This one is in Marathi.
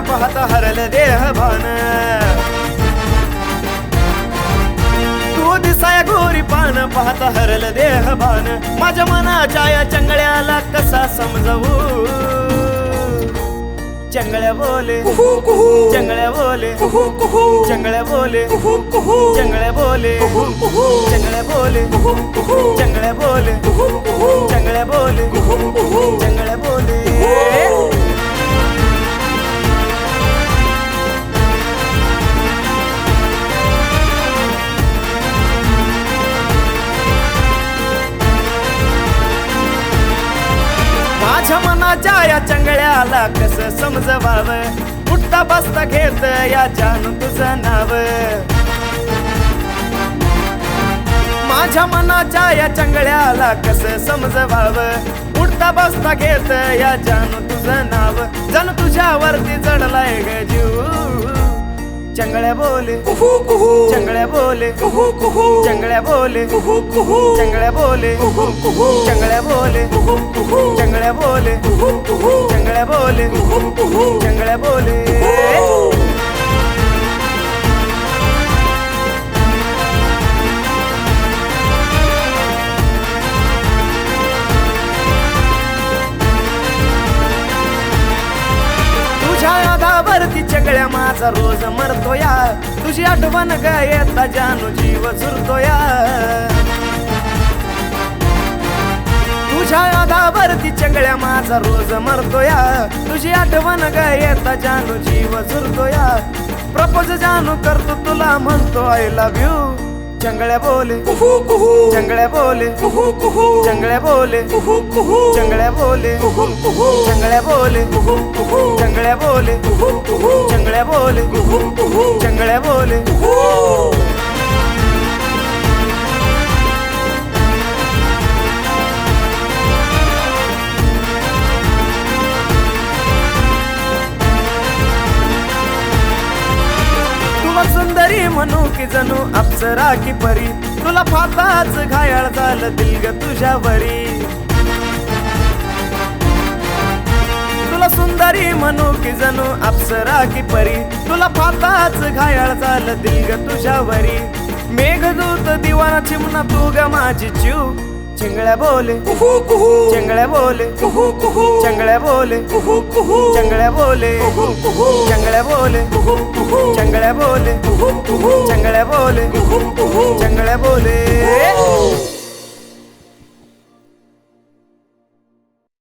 पाहता हरल देह भान. तू दिसाय गोरी पान पाहता हरल देह भान. माझ्या मनाच्या या चंगळ्याला कसा समजवू? चंगळ्या बोले. चंगळ्या बोले. चंगळ्या बोले. चंगळ्या बोले. चंगळ्या बोले. चंगळ्या बोले. चंगळ्या बोले. चंगळ्या बोले. मनाच्या या चंगळ्याला कस समजवाव. उठता बसता घेत या जानू तुझं नाव. माझ्या मनाच्या या चंगळ्याला कस समजवाव. उठता बसता घेत या जानू तुझं नाव. जण तुझ्यावरती चढलाय ग जीव. चंगळ्या बोले. चंगळ्या बोले. चंगळ्या बोले. चंगळ्या बोले. चंगळ्या बोले. चंगळ्या बोले. चंगळ्या बोले. चंगळ्या बोले. आधावरती माझा रोज मरतो या तुझी आठवण ग येता जानू जीव चुरतो या तुझ्या आधावरती चंगळ्या माझा रोज मरतो या तुझी आठवण ग येता जानू जीव चुरतो या प्रपोज जानू करतो तुला म्हणतो आय लव्ह यू चंगळ्या बोले चंगळ्या बोले चंगळ्या बोले चंगळ्या बोले चंगळ्या बोले चंगळ्या बोले चंगळ्या बोले चंगळ्या बोले तरी म्हणू की जणू अप्सरा की परी. तुला फाताच घायाळ झालं दिल ग तुझ्यावरी तुला सुंदरी म्हणू की जणू अप्सरा की परी. तुला फाताच घायाळ झालं दिल ग तुझ्यावरी मेघदूत दिवाना चिमना तू ग माझी जीव. चिंगळ्या बोले चिंगळ्या बोले चंगळ्या बोले चंगळ्या बोले चंगळ्या बोले चंगळ्या बोले चंगळ्या बोले चंगळ्या बोले